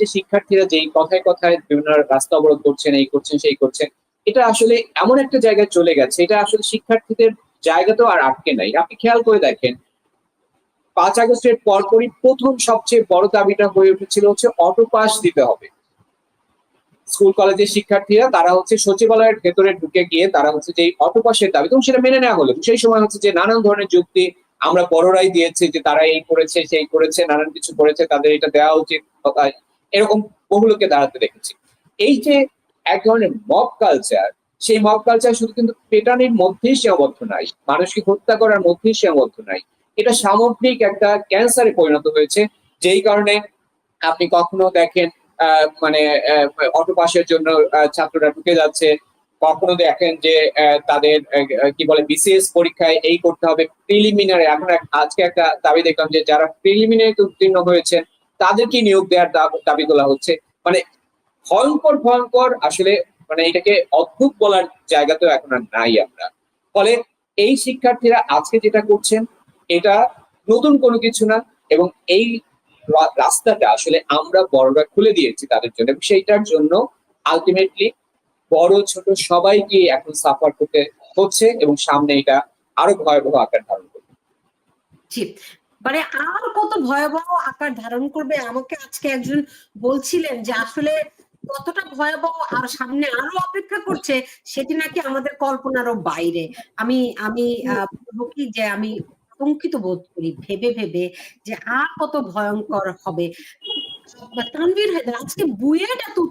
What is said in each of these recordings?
যে শিক্ষার্থীরা যেই কথায় কথায় বিভিন্ন রাস্তা অবরোধ করছেন, এই করছেন, সেই করছেন, এটা আসলে এমন একটা জায়গায় চলে গেছে। এটা আসলে শিক্ষার্থীদের জায়গা তো আর আটকে নাই। আপনি খেয়াল করে দেখেন, পাঁচ আগস্টের পরপরই প্রথম সবচেয়ে বড় দাবিটা হয়ে উঠেছিল হচ্ছে অটো পাস দিতে হবে। স্কুল, কলেজের শিক্ষার্থীরা, তারা হচ্ছে সচিবালয়ের ভেতরে ঢুকে গিয়ে তারা হচ্ছে যে অটো পাসের দাবি, তখন সেটা মেনে নেওয়া হলো। সেই সময় হচ্ছে যে নানান ধরনের যুক্তি আমরা বড়রাই দিয়েছি যে তারা এই করেছে, সেই করেছে, নানান কিছু করেছে, তাদের এটা দেওয়া উচিত এরকম বহু লোকে দাঁড়াতে দেখেছি। এই যে এক ধরনের মব কালচার সেই মব কালচার শুধু কিন্তু পেটানির মধ্যেই সীমাবদ্ধ নাই, মানুষকে হত্যা করার মধ্যেই সীমাবদ্ধ নাই। এটা সামগ্রিক একটা ক্যান্সারে পরিণত হয়েছে, যেই কারণে আপনি কখনো দেখেন মানে অটো পাসের জন্য ছাত্ররা ঢুকে যাচ্ছে, কখনো দেখেন যে তাদের কি বলে বিসিএস পরীক্ষায় এই করতে হবে প্রিলিমিনারি এখন আজকে একটা দাবি দেখলাম যে যারা প্রিলিমিনারিতে উত্তীর্ণ হয়েছেন তাদেরকে নিয়োগ দেওয়ার দাব- তোলা হচ্ছে। মানে ভয়ঙ্কর ভয়ঙ্কর আসলে মানে এটাকে অদ্ভুত বলার জায়গা তো এখন আর নাই আমরা। ফলে এই শিক্ষার্থীরা আজকে যেটা করছেন, এটা নতুন কোনো কিছু না এবং এই রাস্তাটা আসলে আমরা বড়রা খুলে দিয়েছি তাদের জন্য এবং সেইটার জন্য আলটিমেটলি বড়, ছোট সবাইকে এখন সাফার করতে হচ্ছে এবং সামনে এটা আরও ভয়াবহ আকার ধারণ করবে। জি। মানে আর কত ভয়াবহ আকার ধারণ করবে? আমাকে আজকে একজন বলছিলেন যে আসলে কতটা ভয়াবহ আর সামনে আরও অপেক্ষা করছে, সেটি নাকি আমাদের কল্পনারও বাইরে। আমি আমি কি যে আমি আতঙ্কিত বোধ করি, ভেবে ভেবে যে আর কত ভয়ঙ্কর হবে। তানভীর হায়দার, আজকে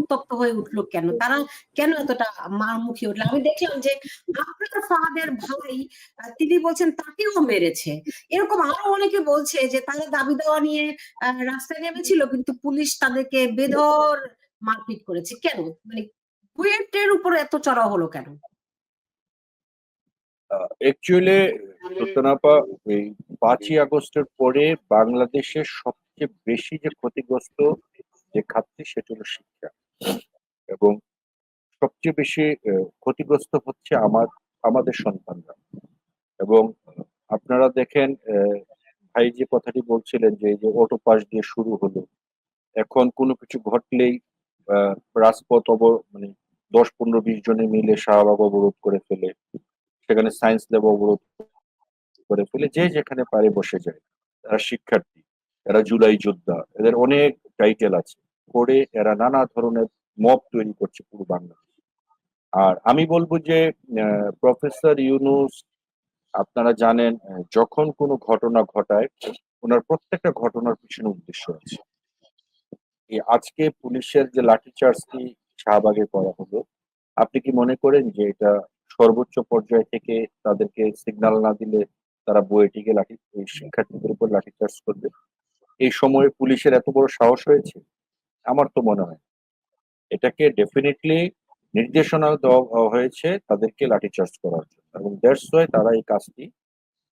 উত্তপ্ত হয়ে উঠল কেন? তারা কেন এতটা মারমুখী উঠল আমি দেখলাম যে আপনার ভাই তিনি বলছেন তাকেও মেরেছে। এরকম আরও অনেকে বলছে যে তারা দাবি দেওয়া নিয়ে রাস্তায় নেমেছিল, কিন্তু পুলিশ তাদেরকে বেধর মারপিট করেছে। কেন? মানে বুয়েটের উপরে এত চড়া হলো কেন? অ্যাকচুয়ালি সত্যনাপা, এই পাঁচই আগস্টের পরে বাংলাদেশের সবচেয়ে বেশি যে ক্ষতিগ্রস্ত যে খাতটি সেটা হলো শিক্ষা। এবং সবচেয়ে বেশি ক্ষতিগ্রস্ত হচ্ছে আমার, আমাদের সন্তানরা। এবং আপনারা দেখেন ভাই যে কথাটি বলছিলেন যে যে অটো পাস দিয়ে শুরু হলো। এখন কোনো কিছু ঘটলেই রাজপথ অব মানে দশ পনেরো বিশ জনে মিলে শাহবাগ অবরোধ করে ফেলে, সেখানে সায়েন্স ল্যাব অবরোধ করে ফেলে, যে যেখানে পারে বসে যায়, তারা শিক্ষার্থী। এরা জুলাই যোদ্ধা। এদের অনেক টাইটেল আছে। করে এরা নানা ধরনের মব তৈরি করছে পুরো বাংলাদেশ। আর আমি বলব যে প্রফেসর ইউনুস, আপনারা জানেন যখন কোনো ঘটনা ঘটায়, ওনার প্রত্যেকটা ঘটনার পিছনে উদ্দেশ্য আছে। আজকে পুলিশের যে লাঠিচার্জটি শাহবাগে করা হলো, আপনি কি মনে করেন যে এটা সর্বোচ্চ পর্যায় থেকে তাদেরকে সিগন্যাল না দিলে তারা বইটিকে লাঠি শিক্ষার্থীদের উপর লাঠিচার্জ করবে? এই সময়ে পুলিশের এত বড় সাহস হয়েছে? আমার তো মনে হয় এটাকে ডেফিনেটলি নির্দেশনা দেওয়া হয়েছে তাদেরকে লাঠিচার্জ করার জন্য এবং দ্যাটস তারা এই কাজটি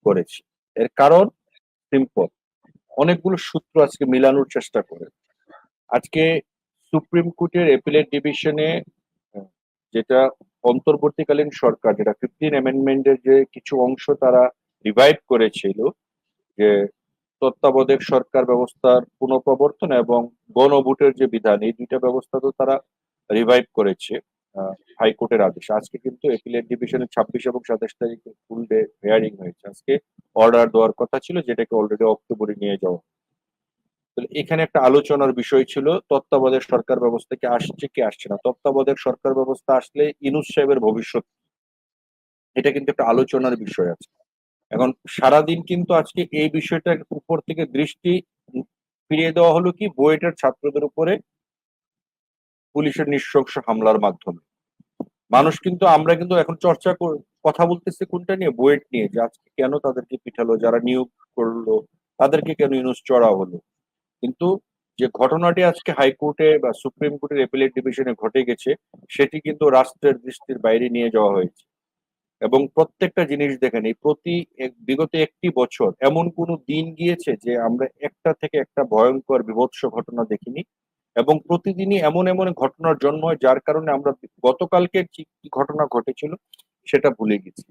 করেছে। এর কারণ সিম্পল অনেকগুলো সূত্র আজকে মিলানোর চেষ্টা করে। আজকে সুপ্রিম কোর্টের এপিলেট ডিভিশনে যেটা অন্তর্বর্তীকালীন সরকার, যেটা ফিফটিন অ্যামেন্ডমেন্টের যে কিছু অংশ তারা রিভাইভ করেছিল, যে তত্ত্বাবধায়ক সরকার ব্যবস্থার পুনঃপ্রবর্তন এবং গণভোটের যে বিধান, এই দুইটা ব্যবস্থা তো তারা রিভাইভ করেছে হাইকোর্টের আদেশ। আজকে কিন্তু এপিলেট ডিভিশনের ছাব্বিশ এবং সাতাশ তারিখে ফুল ডে হেয়ারিং হয়েছে। আজকে অর্ডার দেওয়ার কথা ছিল, যেটাকে অলরেডি অক্টোবরে নিয়ে যাওয়া এখানে একটা আলোচনার বিষয় ছিল, তত্ত্বাবধায়ক সরকার ব্যবস্থা কি আসছে কি আসছে না? তত্ত্বাবধায়ক সরকার ব্যবস্থা আসলে ইনুস সাহেবের ভবিষ্যৎ। এটা কিন্তু একটা আলোচনার বিষয় আছে। এখন সারাদিন কিন্তু আজকে এই বিষয়টার উপর থেকে দৃষ্টি ফিরিয়ে দেওয়া হলো কি, বুয়েটের ছাত্রদের উপরে পুলিশের নৃশংস হামলার মাধ্যমে। মানুষ কিন্তু, আমরা কিন্তু এখন চর্চা কথা বলতেছি কোনটা নিয়ে? বুয়েট নিয়ে, যে আজকে কেন তাদেরকে পিঠালো, যারা নিয়োগ করল, তাদেরকে কেন ইউনুস চড়া হলো? কিন্তু যে ঘটনাটি আজকে হাইকোর্টে বা সুপ্রিম কোর্টের এপিলেট ডিভিশনে ঘটে গেছে, সেটি কিন্তু রাষ্ট্রের দৃষ্টির বাইরে নিয়ে যাওয়া হয়েছে। এবং প্রত্যেকটা জিনিস দেখেন এই প্রতি বিগত একটি বছর এমন কোনো দিন গিয়েছে যে আমরা একটা থেকে একটা ভয়ঙ্কর বিভৎস ঘটনা দেখিনি এবং প্রতিদিনই এমন এমন ঘটনার জন্ম হয় যার কারণে আমরা গতকালকে কি কি ঘটনা ঘটেছিল সেটা ভুলে গেছি।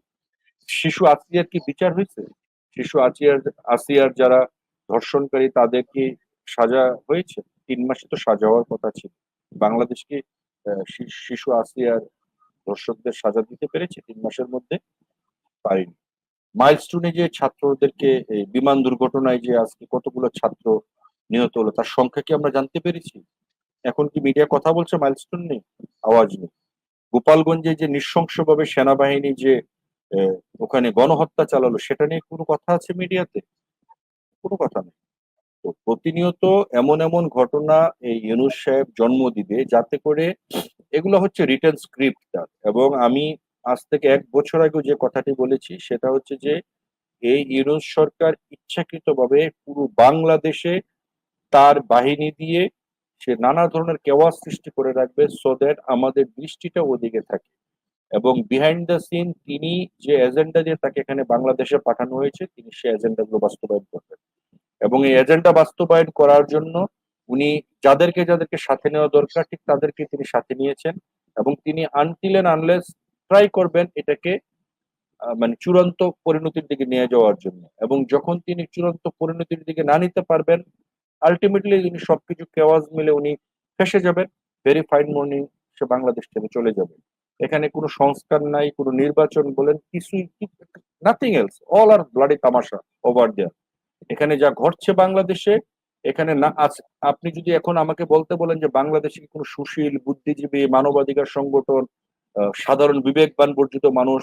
শিশু আসিয়ার কি বিচার হয়েছে? শিশু আসিয়ার আসিয়ার যারা ধর্ষণকারী তাদের কি সাজা হয়েছে? তিন মাসে তো সাজা হওয়ার কথা ছিল। বাংলাদেশকে আহ, শি- শিশু আসিয়ার দর্শকদের সাজা দিতে পেরেছে, তিন মাসের মধ্যে পারেনি। মাইলস্টোনে যে ছাত্রদেরকে বিমান দুর্ঘটনায় যে আজকে কতগুলো ছাত্র নিহত হলো, তার সংখ্যা কি আমরা জানতে পেরেছি? এখন কি মিডিয়া কথা বলছে? মাইলস্টোন নেই, আওয়াজ নেই। গোপালগঞ্জে যে নৃশংসভাবে সেনাবাহিনী যে ওখানে গণহত্যা চালালো, সেটা নিয়ে কোনো কথা আছে মিডিয়াতে? কোনো কথা নেই। তো প্রতিনিয়ত এমন এমন ঘটনা এই ইউনুস সাহেব জন্ম দিবে, যাতে করে এগুলো হচ্ছে রিটার্ন স্ক্রিপ্ট তার এবং আমি আজ থেকে এক বছর আগে যে কথাটি বলেছি, সেটা হচ্ছে যে, এই ইউনুস সরকার ইচ্ছাকৃতভাবে পুরো বাংলাদেশে তার বাহিনী দিয়ে সে নানা ধরনের কেওয়াস সৃষ্টি করে রাখবে সো দ্যাট আমাদের দৃষ্টিটা ওদিকে থাকে। এবং বিহাইন্ড দ্য সিন তিনি যে এজেন্ডা দিয়ে তাকে এখানে বাংলাদেশে পাঠানো হয়েছে, তিনি সেই এজেন্ডাগুলো বাস্তবায়ন করবেন। এবং এই এজেন্ডা বাস্তবায়ন করার জন্য উনি যাদেরকে যাদেরকে সাথে নেওয়া দরকার, ঠিক তাদেরকে তিনি সাথে নিয়েছেন এবং তিনি আনটিল এন্ড আনলেস ট্রাই করবেন এটাকে মানে চূড়ান্ত পরিণতির দিকে নিয়ে যাওয়ার জন্য। এবং যখন তিনি চূড়ান্ত পরিণতির দিকে না নিতে পারবেন আলটিমেটলি উনি সবকিছু কেওয়াজ মিলে উনি ফেসে যাবেন। ভেরি ফাইন মর্নিং সে বাংলাদেশ থেকে চলে যাবে। এখানে কোনো সংস্কার নাই, কোনো নির্বাচন বলেন, কিছুই nothing else all are bloody tamasha over there এখানে যা ঘটছে বাংলাদেশে এখানে না আপনি যদি এখন আমাকে বলতে বলেন যে বাংলাদেশে কোনো সুশীল, বুদ্ধিজীবী, মানবাধিকার সংগঠন সাধারণ বিবেকবান বর্জিত মানুষ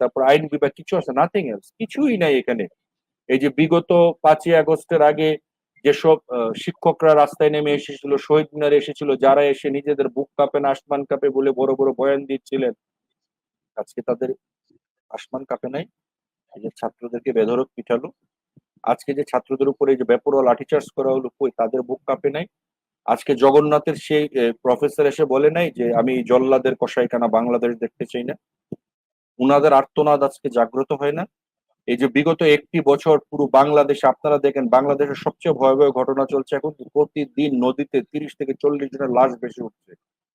তারপর আইন বিভাগ কিছু আছে? নাথিং এলস কিছুই নাই এখানে। এই যে বিগত পাঁচই আগস্টের আগে যেসব শিক্ষকরা রাস্তায় নেমে এসেছিল, শহীদ মিনারে এসেছিল, যারা এসে নিজেদের বুক কাঁপে না, আসমান কাঁপে বলে বড় বড় বয়ান দিচ্ছিলেন, আজকে তাদের আসমান কাঁপে নাই। এই যে ছাত্রদেরকে বেধরক পিঠালো আজকে যে ছাত্রদের উপরে যে বেপরোয়া লাঠিচার্জ করা হলো, কই তাদের বুক কাঁপে নাই? আজকে জগন্নাথের সেই প্রফেসর এসে বলে নাই যে আমি জল্লাদের কষাইখানা বাংলাদেশ দেখতে চাই না। উনাদের আর্তনাদ আজকে জাগ্রত হয় না। এই যে বিগত একটি বছর পুরো বাংলাদেশে, আপনারা দেখেন বাংলাদেশের সবচেয়ে ভয়াবহ ঘটনা চলছে এখন প্রতিদিন নদীতে তিরিশ থেকে চল্লিশ জনের লাশ বেশি উঠছে।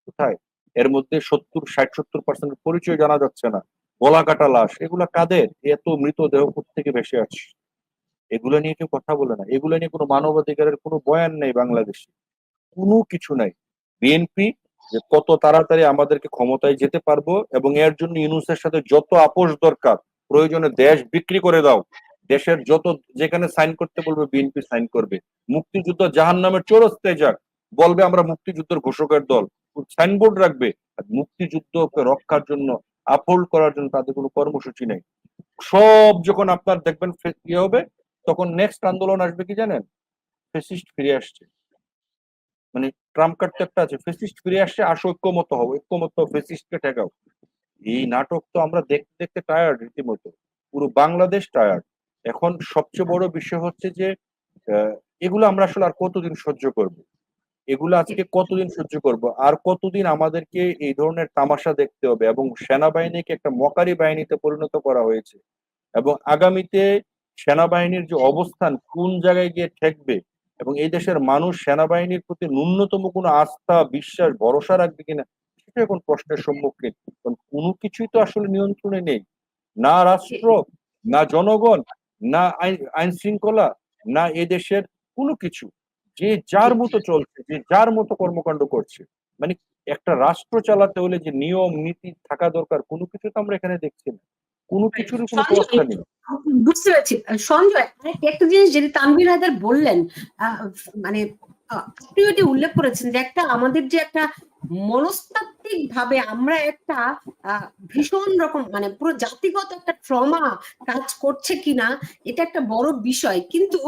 কোথায়? এর মধ্যে সত্তর, ষাট, সত্তর পার্সেন্ট পরিচয় জানা যাচ্ছে না। গলা কাটা লাশ, এগুলা কাদের? এত মৃতদেহ থেকে ভেসে আছে এগুলো নিয়ে কেউ কথা বলে না। এগুলো নিয়ে কোনো মানবাধিকারের কোনো বয়ান নেই বাংলাদেশে। কোনো কিছু নাই। বিএনপি যে কত তাড়াতাড়ি আমাদেরকে ক্ষমতায় যেতে পারব এবং এর জন্য ইউনুসের সাথে যত আপোষ দরকার, প্রয়োজনে দেশ বিক্রি করে দাও। দেশের যত যেখানে সাইন করতে বলবে বিএনপি সাইন করবে। মুক্তিযুদ্ধ জাহান নামের চোরস্তায় যাক। বলবে আমরা মুক্তিযুদ্ধের ঘোষকের দল। সাইনবোর্ড রাখবে। আর মুক্তিযুদ্ধকে রক্ষার জন্য, আপহোল্ড করার জন্য তাদের কোনো কর্মসূচি নেই। সব যখন আপনার দেখবেন ইয়ে হবে তখন নেক্সট আন্দোলন আসবে কি জানেন? ফেসিস্ট ফিরে আসছে। মানে ট্রাম্প কার্ড তো একটা আছে ফেসিস্ট ফিরে আসছে আসো ঐক্যমত হব। ঐক্যমত ফেসিস্টকে ঠেকাও। এই নাটক তো আমরা দেখতে দেখতে টায়ার্ড রীতিমতো। পুরো বাংলাদেশ টায়ার্ড এখন সবচেয়ে বড় বিষয় হচ্ছে যে এগুলো আমরা আসলে আর কতদিন সহ্য করব? এগুলো আজকে কতদিন সহ্য করব? আর কতদিন আমাদেরকে এই ধরনের তামাশা দেখতে হবে? এবং সেনাবাহিনীকে একটা মকারি বাহিনীতে পরিণত করা হয়েছে। এবং আগামীতে সেনাবাহিনীর যে অবস্থান কোন জায়গায় গিয়ে ঠেকবে এবং এই দেশের মানুষ সেনাবাহিনীর প্রতি ন্যূনতম কোনো আস্থা বিশ্বাস ভরসা রাখবে কিনা সেটা এখন প্রশ্নের সম্মুখীন। কারণ কোনো কিছুই তো আসলে নিয়ন্ত্রণে নেই। না রাষ্ট্র না জনগণ না আইন শৃঙ্খলা না এ দেশের কোনো কিছু। যে যার মতো চলছে যে যার মতো কর্মকাণ্ড করছে। মানে একটা রাষ্ট্র চালাতে হলে যে নিয়ম নীতি থাকা দরকার কোনো কিছু তো আমরা এখানে দেখছি না। কোনো কিছুরই কোনো ব্যবস্থা নেই। বুঝতে পারছি। সঞ্জয় একটা জিনিস যেটা তানভীর হায়দার বললেন মানে আহ, আপনি উল্লেখ করেছেন যে একটা আমাদের যে একটা মনস্তাত্ত্বিক ভাবে আমরা একটা ভীষণ রকম মানে পুরো জাতিগত একটা ট্রমা কাজ করছে কিনা এটা একটা বড় বিষয়। কিন্তু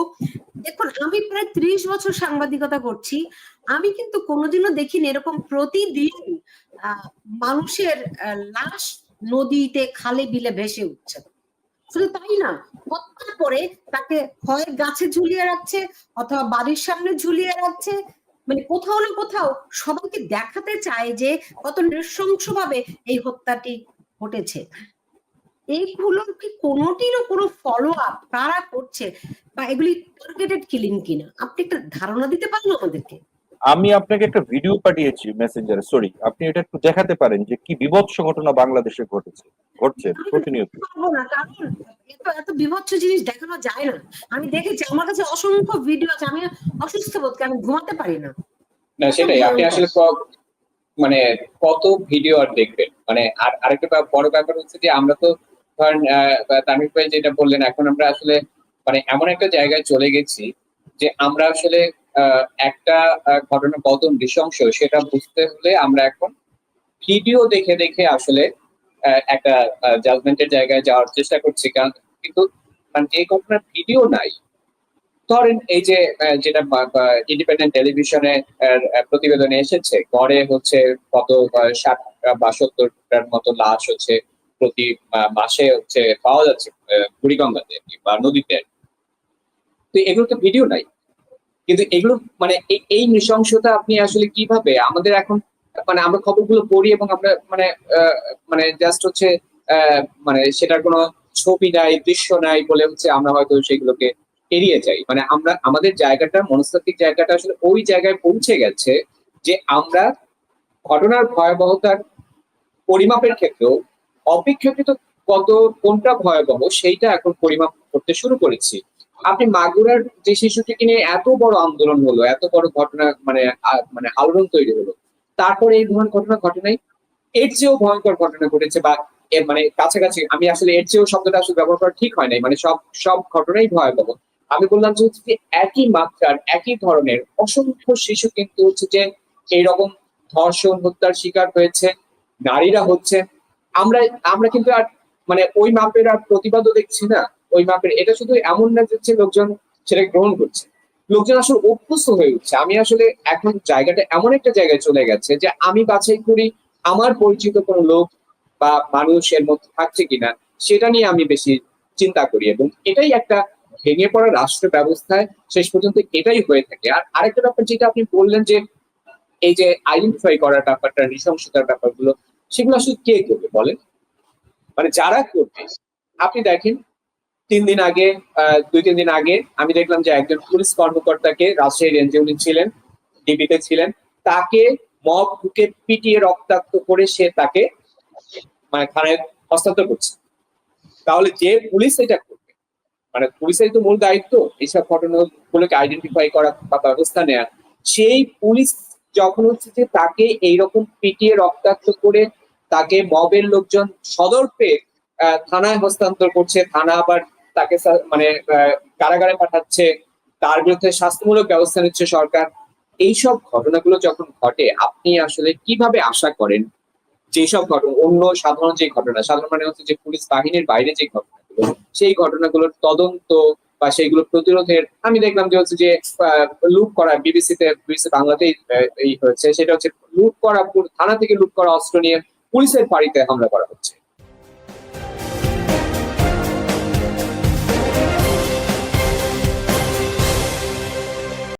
দেখুন আমি প্রায় ত্রিশ বছর সাংবাদিকতা করছি। আমি কিন্তু কোনোদিনও দেখিনি এরকম প্রতিদিন আহ, মানুষের লাশ নদীতে খালে বিলে ভেসে উঠছে। শুধু তাই না হত্যার পরে তাকে হয় গাছে ঝুলিয়ে রাখছে অথবা বাড়ির সামনে ঝুলিয়ে রাখছে। মানে কোথাও না কোথাও সবাইকে দেখাতে চায় যে কত নৃশংসভাবে এই হত্যাটি ঘটেছে। এইগুলোর কি কোনোটিরও কোনো ফলো আপ কারা করছে বা এগুলি টার্গেটেড কিলিং কিনা? আপনি একটা ধারণা দিতে পারেন আমাদেরকে? আমি আপনাকে একটা ভিডিও পাঠিয়েছি মেসেঞ্জারে সরি আপনি এটা একটু দেখাতে পারেন যে কি বিভৎস ঘটনা বাংলাদেশে ঘটেছে ঘটছে প্রতিনিয়ত। এত এত বিভৎস জিনিস দেখানো যায় না। আমি দেখেছি আমার কাছে অসংখ্য ভিডিও আছে আমি অসুস্থ বোধ আমি ঘুমাতে পারি না। না সেটাই আপনি আসলে ক- মানে কত ভিডিও আর দেখবেন? মানে আর আরেকটা বড় ব্যাপার হচ্ছে যে আমরা তো ধরেন আহ, তামিম ভাই যেটা বললেন এখন আমরা আসলে মানে এমন একটা জায়গায় চলে গেছি যে আমরা আসলে একটা ঘটনা কত নৃশংস সেটা বুঝতে হলে আমরা এখন ভিডিও দেখে দেখে আসলে একটা জাজমেন্টের জায়গায় যাওয়ার চেষ্টা করছি। কারণ কিন্তু মানে যে ঘটনার ভিডিও নাই, ধরেন এই যে যেটা ইন্ডিপেন্ডেন্ট টেলিভিশনে প্রতিবেদনে এসেছে, গড়ে হচ্ছে কত ষাট বা সত্তরটার মতো লাশ হচ্ছে, প্রতি মাসে হচ্ছে পাওয়া যাচ্ছে বুড়িগঙ্গাতে বা নদীতে তো এগুলো তো ভিডিও নাই। কিন্তু এগুলো মানে এই- নৃশংসতা আপনি আসলে কীভাবে? আমাদের এখন মানে আমরা খবরগুলো পড়ি এবং আমরা মানে মানে জাস্ট হচ্ছে মানে সেটার কোনো ছবি নাই, দৃশ্য নাই বলে হচ্ছে আমরা হয়তো সেগুলোকে এড়িয়ে যাই। মানে আমরা, আমাদের জায়গাটা, মনস্তাত্ত্বিক জায়গাটা আসলে ওই জায়গায় পৌঁছে গেছে যে আমরা ঘটনার ভয়াবহতার পরিমাপের ক্ষেত্রেও অপেক্ষাকৃত কত কোনটা ভয়াবহ, সেইটা এখন পরিমাপ করতে শুরু করেছি। আপনি মাগুরার যে শিশুটিকে নিয়ে এত বড় আন্দোলন হলো, এত বড় ঘটনা মানে মানে আলোড়ন তৈরি হলো, তারপরে এই ধরনের ঘটনা ঘটে নাই? এর চেয়েও ভয়ঙ্কর ঘটনা ঘটেছে বা মানে কাছাকাছি, আমি আসলে এর চেয়েও শব্দটা আসলে ব্যবহার করা ঠিক হয় নাই মানে সব সব ঘটনাই ভয়াবহ। আমি বললাম যে হচ্ছে একই মাত্রার, একই ধরনের অসংখ্য শিশু কিন্তু হচ্ছে যে এইরকম ধর্ষণ, হত্যার শিকার হয়েছে, নারীরা হচ্ছে। আমরা আমরা কিন্তু আর মানে ওই মাপের আর প্রতিবাদও দেখছি না। ওই মাপের। এটা শুধু এমন না যে লোকজন সেটা গ্রহণ করছে। লোকজন আসলে অভ্যস্ত হয়ে উঠছে। আমি আসলে এখন জায়গাটা এমন একটা জায়গায় চলে গেছে যে আমি বাছাই করি আমার পরিচিত কোনো লোক বা মানুষের মধ্যে থাকছে কিনা, সেটা নিয়ে আমি বেশি চিন্তা করি এবং এটাই একটা ভেঙে পড়া রাষ্ট্র ব্যবস্থায় শেষ পর্যন্ত এটাই হয়ে থাকে। আর আরেকটা ব্যাপার যেটা আপনি বললেন যে এই যে আইডেন্টিফাই করার ব্যাপারটা, নৃশংসতার ব্যাপারগুলো, সেগুলো আসলে কে করবে বলেন? মানে যারা করবে, আপনি দেখেন তিন দিন আগে দুই, তিন দিন আগে আমি দেখলাম যে একজন পুলিশ কর্মকর্তাকে রাজশাহী রেঞ্জে উনি ছিলেন, ডিবিতে ছিলেন। তাকে মব ঢুকে পিটিয়ে রক্তাক্ত করে সে তাকে মানে থানায় হস্তান্তর করছে। তাহলে যে পুলিশ এটা করবে মানে পুলিশের তো মূল দায়িত্ব এইসব ঘটনাগুলোকে আইডেন্টিফাই করা বা ব্যবস্থা নেওয়া সেই পুলিশ যখন হচ্ছে যে তাকে এইরকম পিটিয়ে রক্তাক্ত করে তাকে মবের লোকজন সদর্পে থানায় হস্তান্তর করছে, থানা আবার তাকে মানে কারাগারে পাঠাচ্ছে, তার বিরুদ্ধে শাস্তিমূলক ব্যবস্থা নিচ্ছে সরকার। এইসব ঘটনাগুলো যখন ঘটে, আপনি আসলে কীভাবে আশা করেন যেসব ঘটনা অন্য সাধারণ যে ঘটনা, সাধারণ মানে হচ্ছে যে পুলিশ বাহিনীর বাইরে যে ঘটনাগুলো, সেই ঘটনাগুলোর তদন্ত বা সেইগুলো প্রতিরোধের, আমি দেখলাম যে হচ্ছে যে লুট করা, বিবিসিতে, বিবিসি বাংলাতেই এই হয়েছে সেটা হচ্ছে লুট করা থানা থেকে লুট করা অস্ত্র নিয়ে পুলিশের বাড়িতে হামলা করা হচ্ছে।